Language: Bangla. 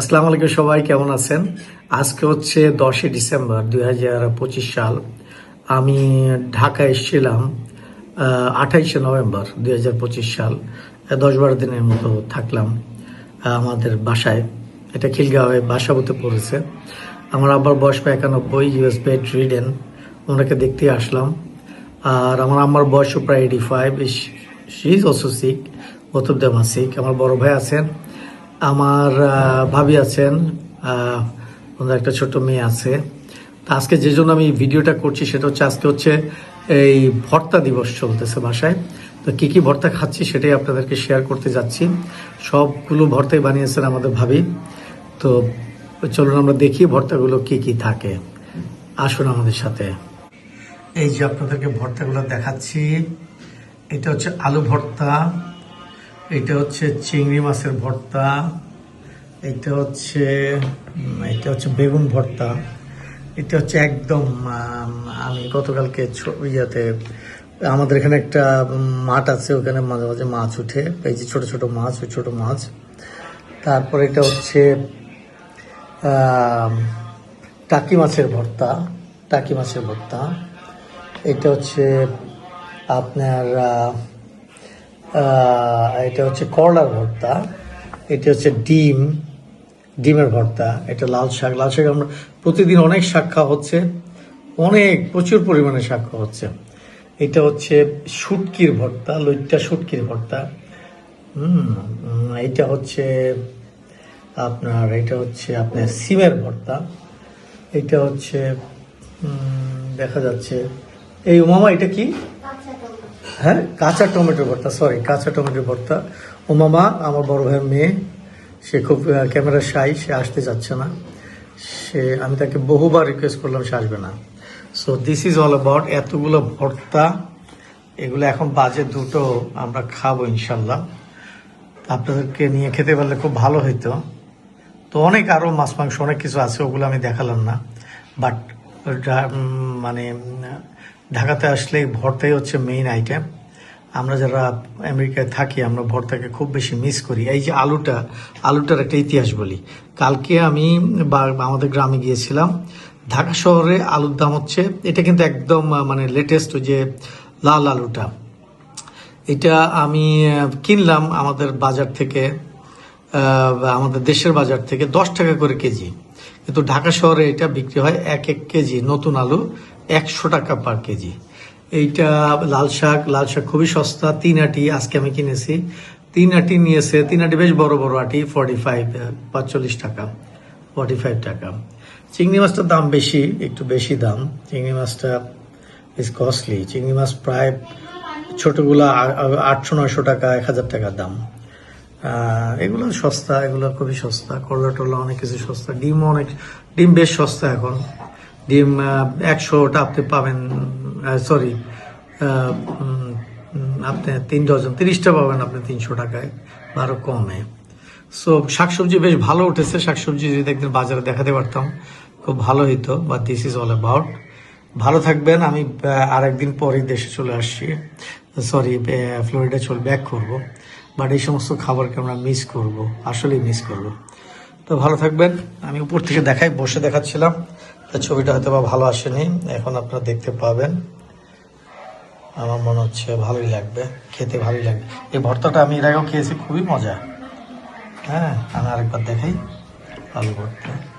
আসসালামু আলাইকুম সবাই, কেমন আছেন? আজকে হচ্ছে দশই ডিসেম্বর দুই হাজার পঁচিশ সাল। আমি ঢাকা এসেছিলাম আঠাইশে নভেম্বর দুই হাজার পঁচিশ সাল। দশ বারো দিনের মতো থাকলাম আমাদের বাসায়। এটা খিলগাঁওয়ে বাসাবুতে পড়েছে। আমার আব্বার বয়স প্রায় একানব্বই ইউএস বেড রিডেন ওনাকে দেখতে আসলাম। আর আমার আম্মার বয়সও প্রায় eighty five she is sick both of them sick আমার বড় ভাই আছেন আমার ভাবি আছেন ওনার একটা ছোট মেয়ে আছে। তা আজকে যে জন্য আমি ভিডিওটা করছি সেটা হচ্ছে, আজকে হচ্ছে এই ভর্তা দিবস চলতেছে বাসায়। তো কি কি ভর্তা খাচ্ছি সেটাই আপনাদেরকে শেয়ার করতে যাচ্ছি। সবগুলো ভর্তাই বানিয়েছেন আমাদের ভাবি। তো চলুন আমরা দেখি ভর্তাগুলো কি কি থাকে। আসুন আমাদের সাথে। এই যে আপনাদেরকে ভর্তাগুলো দেখাচ্ছি, এটা হচ্ছে আলু ভর্তা এটা হচ্ছে চিংড়ি মাছের ভর্তা, এটা হচ্ছে এটা হচ্ছে বেগুন ভর্তা, এটা হচ্ছে একদম, আমি গতকালকে ইয়েতে, আমাদের এখানে একটা মাঠ আছে, ওখানে মাঝে মাঝে মাছ উঠে, এই যে ছোট ছোট মাছ, ওই ছোটো মাছ। তারপর এটা হচ্ছে টাকি মাছের ভর্তা, টাকি মাছের ভর্তা। এটা হচ্ছে আপনার এটা হচ্ছে করলার ভর্তা, এটা হচ্ছে ডিম, ডিমের ভর্তা, এটা লাল শাক। লাল শাক আমরা প্রতিদিন অনেক শাক খাওয়া হচ্ছে, অনেক, প্রচুর পরিমাণে শাক খাওয়া হচ্ছে। এটা হচ্ছে শুটকির ভর্তা, লইট্টা শুটকির ভর্তা। হুম এটা হচ্ছে আপনার, এটা হচ্ছে আপনার সিমের ভর্তা। এটা হচ্ছে দেখা যাচ্ছে। এই মামা এটা কি? হ্যাঁ কাঁচা টমেটো ভর্তা সরি কাঁচা টমেটো ভর্তা। ও মামা, আমার বড় ভাইয়ের মেয়ে, সে খুব ক্যামেরা শাই, সে আসতে যাচ্ছে না। সে, আমি তাকে বহুবার রিকোয়েস্ট করলাম, সে আসবে না। So this is all about এতগুলো ভর্তা। এগুলো এখন বাজে দুটো, আমরা খাব ইনশাল্লাহ আপনাদেরকে নিয়ে খেতে পারলে খুব ভালো হইতো। তো অনেক আরও মাছ, মাংস, অনেক কিছু আছে, ওগুলো আমি দেখালাম না। বাট মানে ঢাকাতে আসলে ভর্তাই হচ্ছে মেইন আইটেম আমরা যারা আমেরিকায় থাকি, আমরা ভর্তাকে খুব বেশি মিস করি। এই যে আলুটা, আলুটার একটা ইতিহাস বলি। কালকে আমি আমাদের গ্রামে গিয়েছিলাম। ঢাকা শহরে আলুর দাম হচ্ছে, এটা কিন্তু একদম মানে লেটেস্ট যে লাল আলুটা। এটা আমি কিনলাম আমাদের বাজার থেকে আমাদের দেশের বাজার থেকে দশ টাকা করে কেজি। কিন্তু ঢাকা শহরে এটা বিক্রি হয় এক এক কেজি, নতুন আলু একশো টাকা পার কেজি। এইটা লাল শাক লাল শাক খুবই সস্তা, তিন আটি আজকে আমি কিনেছি। তিন আটি নিয়েছে, তিন আটি বেশ বড় বড় আটি ফর্টি ফাইভ পাঁচচল্লিশ টাকা ফর্টি ফাইভ টাকা। চিংড়ি মাছটার দাম বেশি, একটু বেশি দাম। চিংড়ি মাছটা ইজ কস্টলি চিংড়ি মাছ প্রায় ছোটগুলা আটশো, নয়শো টাকা, এক হাজার টাকার দাম। এগুলো সস্তা, এগুলো খুবই সস্তা। করলা টরলা অনেক কিছু সস্তা। ডিম অনেক ডিম বেশ সস্তা এখন। ডিম একশোটা আপনি পাবেন সরি আপনি তিন ডজন, তিরিশটা পাবেন আপনি তিনশো টাকায় আরও কমে। সো শাকসবজি বেশ ভালো উঠেছে। শাকসবজি যদি একদিন বাজারে দেখাতে পারতাম, খুব ভালো হইতো বা দিস ইজ অল অ্যাবাউট ভালো থাকবেন। আমি আরেকদিন পরেই দেশে চলে আসছি। সরি ফ্লোরিডা চলে ব্যাক করব। বাট এই সমস্ত খাবারকে আমরা মিস করব? আসলেই মিস করব। তো ভালো থাকবেন। আমি উপর থেকে দেখাই, বসে দেখাচ্ছিলাম। তা ছবিটা হয়তো বা ভালো আসেনি। এখন আপনারা দেখতে পাবেন। আমার মনে হচ্ছে ভালোই লাগবে। খেতে ভালোই লাগবে। এই ভর্তাটা আমি এর আগেও খেয়েছি, খুবই মজা। হ্যাঁ আমি আরেকবার দেখাই আলু ভর্তা।